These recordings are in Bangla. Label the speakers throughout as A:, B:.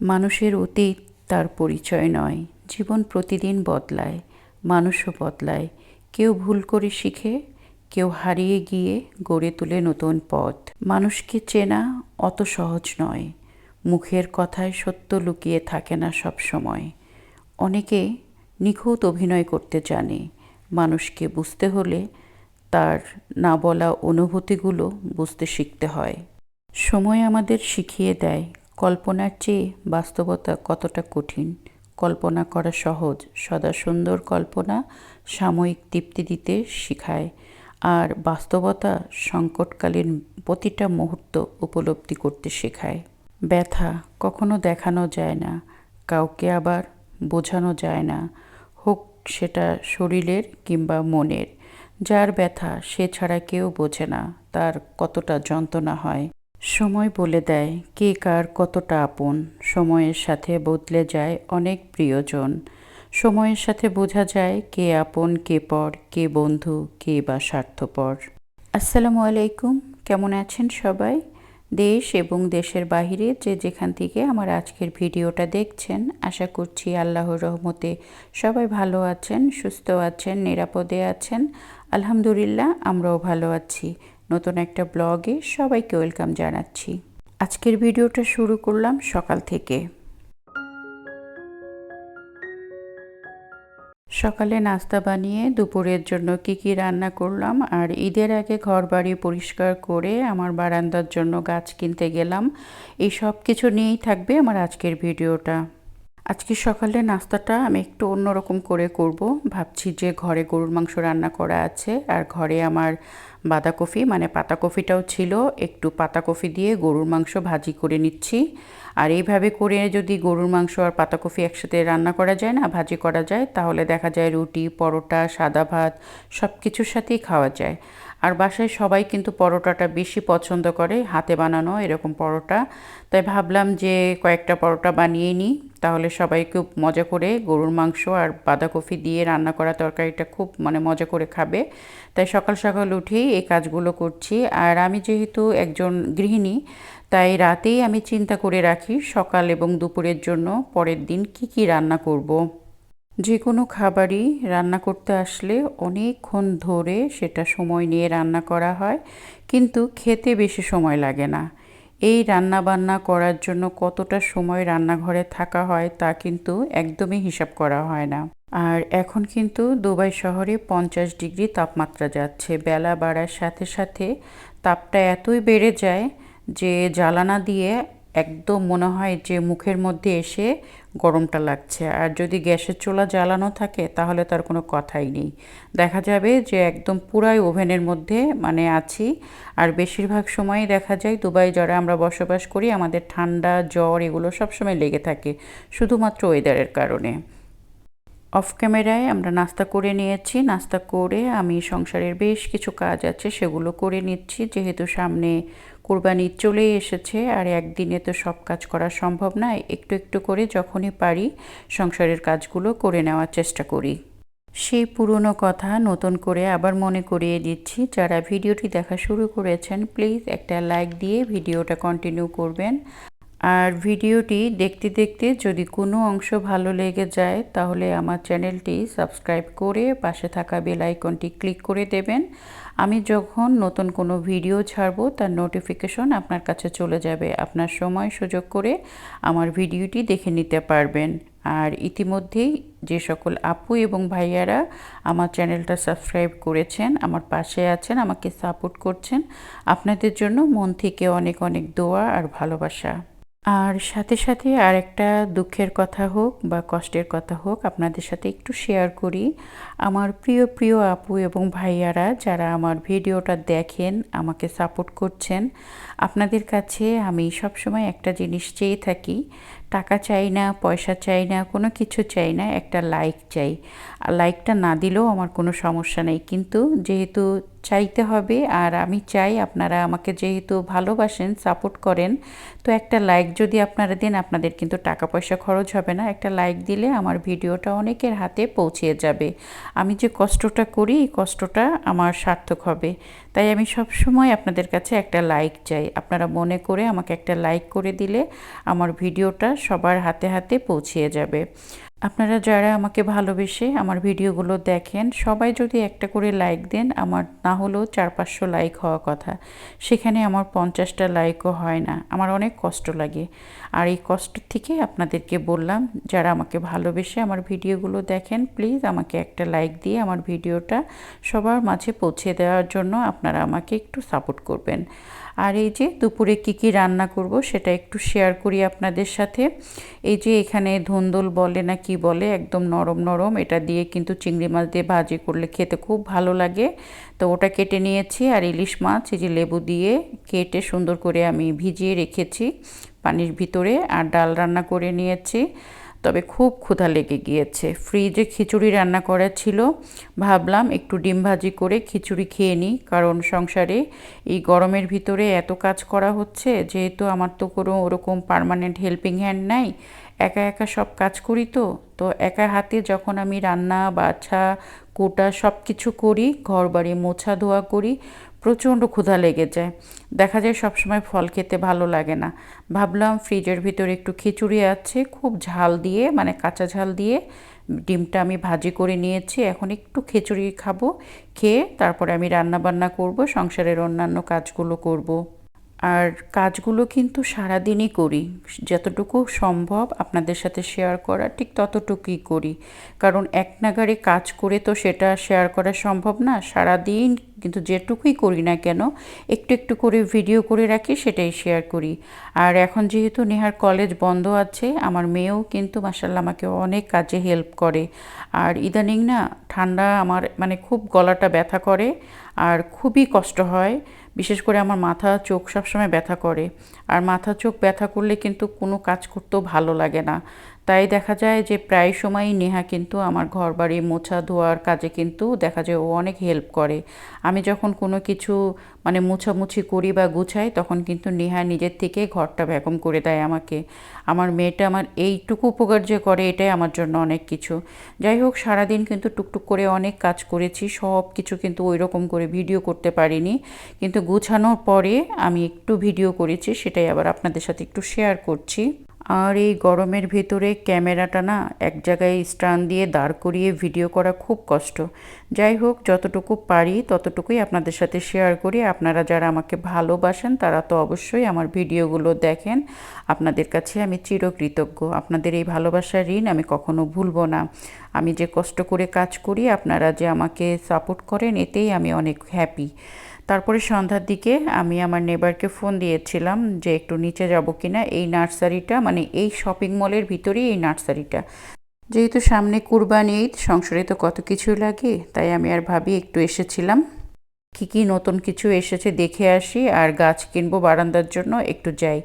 A: মানুষের অতীত তার পরিচয় নয়, জীবন প্রতিদিন বদলায়, মানুষও বদলায়। কেউ ভুল করে শিখে, কেউ হারিয়ে গিয়ে গড়ে তোলে নতুন পথ। মানুষকে চেনা অত সহজ নয়, মুখের কথায় সত্য লুকিয়ে থাকে না সব সময়। অনেকে নিখুঁত অভিনয় করতে জানে, মানুষকে বুঝতে হলে তার না বলা অনুভূতিগুলো বুঝতে শিখতে হয়। সময় আমাদের শিখিয়ে দেয় কল্পনার চেয়ে বাস্তবতা কতটা কঠিন? কল্পনা করা সহজ, সদা সুন্দর কল্পনা সাময়িক তৃপ্তি দিতে শেখায়। আর বাস্তবতা সংকটকালীন প্রতিটা মুহূর্ত উপলব্ধি করতে শেখায়। ব্যথা কখনো দেখানো যায় না, কাউকে আবার বোঝানো যায় না। হোক সেটা শরীরের কিংবা মনের, যার ব্যথা সে ছাড়া কেউ বোঝে না, তার কতটা যন্ত্রণা হয়। সময় বলে দেয় কে কার কতটা আপন। সময়ের সাথে বদলে যায় অনেক প্রিয়জন। সময়ের সাথে বোঝা যায় কে আপন, কে পর, কে বন্ধু, কে বা স্বার্থপর। আসসালামু আলাইকুম, কেমন আছেন সবাই? দেশ এবং দেশের বাহিরে যে যেখান থেকে আমার আজকের ভিডিওটা দেখছেন, আশা করছি আল্লাহর রহমতে সবাই ভালো আছেন, সুস্থ আছেন, নিরাপদে আছেন। আলহামদুলিল্লাহ, আমরাও ভালো আছি। নতুন একটা ব্লগে সবাইকে ওয়েলকাম জানাচ্ছি। আজকের ভিডিওটা শুরু করলাম সকাল থেকে। সকালে নাস্তা বানিয়ে দুপুরের জন্য কি কি রান্না করলাম আর ঈদের আগে ঘর বাড়ি পরিষ্কার করে আমার বারান্দার জন্য গাছ কিনতে গেলাম। এই সব কিছু নিয়েই থাকবে আমার আজকের ভিডিওটা। আজকে সকালে নাস্তাটা আমি একটু অন্যরকম করে করব। ভাবছি যে ঘরে গরুর মাংস রান্না করা আছে আর ঘরে আমার বাঁধাকপি মানে পাতাকপিটাও ছিল, একটু পাতাকপি দিয়ে গরুর মাংস ভাজি করে নিচ্ছি। আর এইভাবে করে যদি গরুর মাংস আর পাতাকপি একসাথে রান্না করা যায় না, ভাজি করা যায়, তাহলে দেখা যায় রুটি, পরোটা, সাদা ভাত সব কিছুর সাথেই খাওয়া যায়। আর বাসায় সবাই কিন্তু পরোটাটা বেশি পছন্দ করে, হাতে বানানো এরকম পরোটা। তাই ভাবলাম যে কয়েকটা পরোটা বানিয়ে নিই, তাহলে সবাই খুব মজা করে গরুর মাংস আর বাঁধাকপি দিয়ে রান্না করা তরকারিটা খুব মানে মজা করে খাবে। তাই সকাল সকাল উঠেই এই কাজগুলো করছি। আর আমি যেহেতু একজন গৃহিণী, তাই রাতেই আমি চিন্তা করে রাখি সকাল এবং দুপুরের জন্য পরের দিন কি কি রান্না করব। যে কোনো খাবারই রান্না করতে আসলে অনেকক্ষণ ধরে সেটা সময় নিয়ে রান্না করা হয়, কিন্তু খেতে বেশি সময় লাগে না। এই রান্না বান্না করার জন্য কতটা সময় রান্নাঘরে থাকা হয় তা কিন্তু একদমই হিসাব করা হয় না। আর এখন কিন্তু দুবাই শহরে পঞ্চাশ ডিগ্রি তাপমাত্রা যাচ্ছে। বেলা বাড়ার সাথে সাথে তাপটা এতই বেড়ে যায় যে জ্বালানা দিয়ে একদম মনে হয় যে মুখের মধ্যে এসে গরমটা লাগছে। আর যদি গ্যাসের চুলা জ্বালানো থাকে, তাহলে তার কোনো কথাই নেই। দেখা যাবে যে একদম পুরাই ওভেনের মধ্যে মানে আছি। আর বেশিরভাগ সময় দেখা যায় দুবাই যারা আমরা বসবাস করি, আমাদের ঠান্ডা, জ্বর এগুলো সবসময় লেগে থাকে, শুধুমাত্র ওয়েদারের কারণে। অফ ক্যামেরায় আমরা নাস্তা করে নিয়েছি। নাস্তা করে আমি সংসারের বেশ কিছু কাজ আছে, সেগুলো করে নিচ্ছি। যেহেতু সামনে কোরবানি চলে এসেছে আর একদিনে তো সব কাজ করা সম্ভব নয় একটু একটু করে যখনই পারি সংসারের কাজগুলো করে নেওয়ার চেষ্টা করি। সেই পুরনো কথা নতুন করে আবার মনে করিয়ে দিচ্ছি। যারা ভিডিওটি দেখা শুরু করেছেন, প্লিজ একটা লাইক দিয়ে ভিডিওটা কন্টিনিউ করবেন। আর ভিডিওটি দেখতে দেখতে যদি কোনো অংশ ভালো লেগে যায়, তাহলে আমার চ্যানেলটি সাবস্ক্রাইব করে পাশে থাকা বেল আইকনটি ক্লিক করে দেবেন। আমি যখন নতুন কোনো ভিডিও ছাড়বো, তার নোটিফিকেশন আপনার কাছে চলে যাবে। আপনার সময় সুযোগ করে আমার ভিডিওটি দেখে নিতে পারবেন। আর ইতিমধ্যেই যে সকল আপু এবং ভাইয়ারা আমার চ্যানেলটা সাবস্ক্রাইব করেছেন, আমার পাশে আছেন, আমাকে সাপোর্ট করছেন, আপনাদের জন্য মন থেকে অনেক অনেক দোয়া আর ভালোবাসা। আর সাথে সাথে আর একটা দুঃখের কথা হোক বা কষ্টের কথা হোক আপনাদের সাথে একটু শেয়ার করি। আমার প্রিয় প্রিয় আপু এবং ভাইয়ারা যারা আমার ভিডিওটা দেখেন, আমাকে সাপোর্ট করছেন, আপনাদের কাছে আমি সবসময় একটা জিনিস চেয়ে থাকি টাকা চাই না, পয়সা চাই না, কোনো কিছু চাই না, একটা লাইক চাই। আর লাইকটা না দিলেও আমার কোনো সমস্যা নেই। কিন্তু যেহেতু চাইতে হবে আর আমি চাই, আপনারা আমাকে যেহেতু ভালোবাসেন সাপোর্ট করেন, তো একটা লাইক যদি আপনারা দেন, আপনাদের কিন্তু টাকা পয়সা খরচ হবে না। একটা লাইক দিলে আমার ভিডিওটা অনেকের হাতে পৌঁছে যাবে। আমি যে কষ্টটা করি, এই কষ্টটা আমার সার্থক হবে। তাই আমি সব সময় আপনাদের কাছে একটা লাইক চাই। আপনারা মনে করে আমাকে একটা লাইক করে দিলে আমার ভিডিওটা সবার হাতে হাতে পৌঁছিয়ে যাবে। আপনারা যারা আমাকে ভালোবেসে আমার ভিডিওগুলো দেখেন, সবাই যদি একটা করে লাইক দেন, আমার না হলেও চার পাঁচশো লাইক হওয়া কথা। সেখানে আমার পঞ্চাশটা লাইকও হয় না। আমার অনেক কষ্ট লাগে। আর এই কষ্ট থেকে আপনাদেরকে বললাম, যারা আমাকে ভালোবেসে আমার ভিডিওগুলো দেখেন প্লিজ আমাকে একটা লাইক দিয়ে আমার ভিডিওটা সবার মাঝে পৌঁছে দেওয়ার জন্য আপনারা আমাকে একটু সাপোর্ট করবেন। আর এই যে দুপুরে কি কি রান্না করব সেটা একটু শেয়ার করি আপনাদের সাথে। এই যে এখানে ধুন্দুল বলে না কি বলে, একদম নরম নরম। এটা দিয়ে কিন্তু চিংড়ি মাছ দিয়ে ভাজি করলে খেতে খুব ভালো লাগে। তো ওটা কেটে নিয়েছি আর ইলিশ মাছ, এই যে লেবু দিয়ে কেটে সুন্দর করে আমি ভিজিয়ে রেখেছি পানির ভিতরে। আর ডাল রান্না করে নিয়েছি। তবে খুব ক্ষুধা লেগে গিয়েছে। ফ্রিজে খিচুড়ি রান্না করা ছিল। ভাবলাম একটু ডিম ভাজি করে খিচুড়ি খেয়ে নিই, কারণ সংসারে এই গরমের ভিতরে এত কাজ করা হচ্ছে, যেহেতু আমার তো কোনো ওরকম পারমানেন্ট হেল্পিং হ্যান্ড নাই। একা একা সব কাজ করি তো তো একা হাতে যখন আমি রান্না, বাছা, কোটা সব কিছু করি ঘর বাড়ি মোছা ধোয়া করি প্রচণ্ড ক্ষুধা লেগে যায় দেখা যায় সবসময় ফল খেতে ভালো লাগে না। ভাবলাম ফ্রিজের ভিতরে একটু খিচুড়ি আছে, খুব ঝাল দিয়ে মানে কাঁচা ঝাল দিয়ে ডিমটা আমি ভাজি করে নিয়েছি। এখন একটু খিচুড়ি খাব, খেয়ে তারপরে আমি রান্না বান্না করব, সংসারের অন্যান্য কাজগুলো করব। আর কাজগুলো কিন্তু সারাদিনই করি। যতটুকু সম্ভব আপনাদের সাথে শেয়ার করা, ঠিক ততটুকুই করি। কারণ এক নাগারে কাজ করে তো সেটা শেয়ার করা সম্ভব না। সারাদিন কিন্তু যেটুকুই করি না কেন, একটু একটু করে ভিডিও করে রাখি, সেটাই শেয়ার করি। আর এখন যেহেতু নেহার কলেজ বন্ধ আছে, আমার মেয়েও কিন্তু মাসাল্লাহ আমাকে অনেক কাজে হেল্প করে। আর ইদানিং না ঠান্ডা আমার মানে খুব গলাটা ব্যথা করে, আর খুবই কষ্ট হয়। বিশেষ করে আমার মাথা, চোখ সবসময় ব্যথা করে। আর মাথা, চোখ ব্যথা করলে কিন্তু কোনো কাজ করতেও ভালো লাগে না। তাই দেখা যায় যে প্রায় সময়ই নেহা কিন্তু আমার ঘর বাড়ি মোছা ধোয়ার কাজে কিন্তু দেখা যায় ও অনেক হেল্প করে। আমি যখন কোনো কিছু মানে মোছামুছি করি বা গুছাই, তখন কিন্তু নেহা নিজের থেকে ঘরটা ভ্যাকুম করে দেয় আমাকে। আমার মেয়েটা আমার এইটুকু উপকার যে করে, এটাই আমার জন্য অনেক কিছু। যাই হোক, সারাদিন কিন্তু টুকটুক করে অনেক কাজ করেছি, সব কিছু কিন্তু ওই রকম করে ভিডিও করতে পারিনি। কিন্তু গুছানোর পরে আমি একটু ভিডিও করেছি, সেটাই আবার আপনাদের সাথে একটু শেয়ার করছি। আর এই গরমের ভেতরে ক্যামেরাটা না এক জায়গায় স্ট্যান্ড দিয়ে দাঁড় করিয়ে ভিডিও করা খুব কষ্ট। যাই হোক, যতটুকু পারি ততটুকুই আপনাদের সাথে শেয়ার করি। আপনারা যারা আমাকে ভালোবাসেন, তারা তো অবশ্যই আমার ভিডিওগুলো দেখেন। আপনাদের কাছে আমি চিরকৃতজ্ঞ। আপনাদের এই ভালোবাসার ঋণ আমি কখনো ভুলবো না। আমি যে কষ্ট করে কাজ করি, আপনারা যে আমাকে সাপোর্ট করেন, এতেই আমি অনেক হ্যাপি তারপরে সন্ধ্যার দিকে আমি আমার নেবারকে ফোন দিয়েছিলাম যে একটু নিচে যাব কিনা এই নার্সারিটা মানে এই শপিং মলের ভিতরেই এই নার্সারিটা। যেহেতু সামনে কুরবানি ঈদ, সংসারে তো কত কিছু লাগে, তাই আমি আর ভাবি একটু এসেছিলাম। কী কী নতুন কিছু এসেছে দেখে আসি, আর গাছ কিনবো বারান্দার জন্য একটু যাই।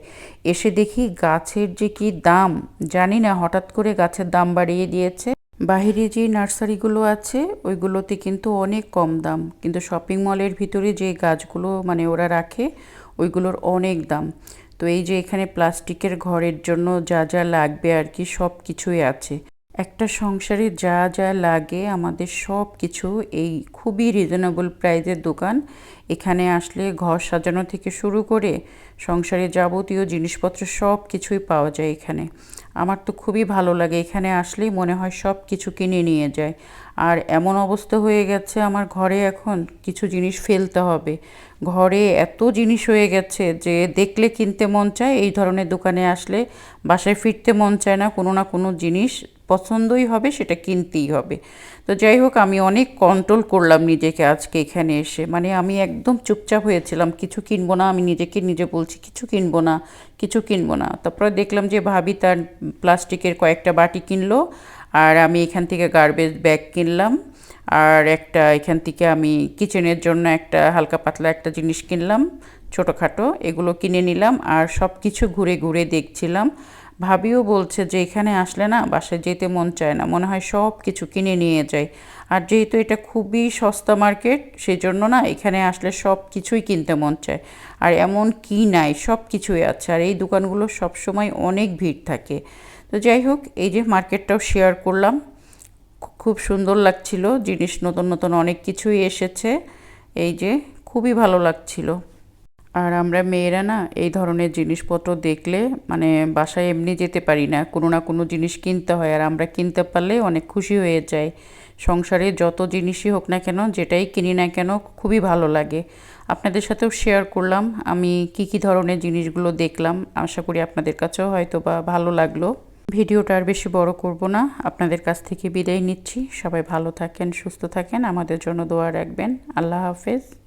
A: এসে দেখি গাছের যে কি দাম, জানি না হঠাৎ করে গাছের দাম বাড়িয়ে দিয়েছে। বাহিরে যে নার্সারিগুলো আছে, ওইগুলোতে কিন্তু অনেক কম দাম। কিন্তু শপিং মলের ভিতরে যে গাছগুলো মানে ওরা রাখে, ওইগুলোর অনেক দাম। তো এই যে এখানে প্লাস্টিকের ঘরের জন্য যা যা লাগবে আর কি, সব কিছুই আছে। একটা সংসারে যা যা লাগে আমাদের সব কিছু এই খুবই রিজনেবল প্রাইজের দোকান। এখানে আসলে ঘর সাজানো থেকে শুরু করে সংসারে যাবতীয় জিনিসপত্র সব কিছুই পাওয়া যায় এখানে। আমার তো খুবই ভালো লাগে। এখানে আসলেই মনে হয় সব কিছু কিনে নিয়ে যায়। আর এমন অবস্থা হয়ে গেছে আমার ঘরে এখন কিছু জিনিস ফেলতে হবে। ঘরে এত জিনিস হয়ে গেছে যে দেখলে কিনতে মন চায়, এই ধরনের দোকানে আসলে বাসায় ফিরতে মন চায় না। কোনো না কোনো জিনিস পছন্দই হবে, সেটা কিনতেই হবে। তো যাই হোক, আমি অনেক কন্ট্রোল করলাম নিজেকে আজকে এখানে এসে। মানে আমি একদম চুপচাপ হয়েছিলাম, কিছু কিনবো না, আমি নিজেকে নিজে বলছি, কিছু কিনবো না, কিছু কিনবো না। তারপরে দেখলাম যে ভাবি তার প্লাস্টিকের কয়েকটা বাটি কিনলো, আর আমি এখান থেকে গার্বেজ ব্যাগ কিনলাম, আর একটা এখান থেকে আমি কিচেনের জন্য একটা হালকা পাতলা একটা জিনিস কিনলাম, ছোটোখাটো, এগুলো কিনে নিলাম, আর সব কিছু ঘুরে ঘুরে দেখছিলাম। ভাবিও বলছে যে এখানে আসলে না বাসায় যেতে মন চায় না, মনে হয় সব কিছু কিনে নিয়ে যায়। আর যেহেতু এটা খুবই সস্তা মার্কেট সেই জন্য না এখানে আসলে সব কিছুই কিনতে মন চায়। আর এমন কি নাই, সব কিছুই আছে। আর এই দোকানগুলো সবসময় অনেক ভিড় থাকে। তো যাই হোক, এই যে মার্কেটটাও শেয়ার করলাম। খুব সুন্দর লাগছিল, জিনিস নতুন নতুন অনেক কিছুই এসেছে। এই যে খুবই ভালো লাগছিল। আর আমরা মেয়েরা না এই ধরনের জিনিসপত্র দেখলে মানে বাসায় এমনি যেতে পারি না। কোনো না কোনো জিনিস কিনতে হয় আর আমরা কিনতে পারলে অনেক খুশি হয়ে যাই। সংসারে যত জিনিসই হোক না কেন, যেটাই কিনি না কেন খুবই ভালো লাগে। আপনাদের সাথেও শেয়ার করলাম, আমি কি কি ধরনের জিনিসগুলো দেখলাম। আশা করি আপনাদের কাছেও হয়তো বা ভালো লাগল। ভিডিওটা আর বেশি বড় করব না। আপনাদের কাছ থেকে বিদায় নিচ্ছি। সবাই ভালো থাকেন, সুস্থ থাকেন। আমাদের জন্য দোয়া রাখবেন। আল্লাহ হাফেজ।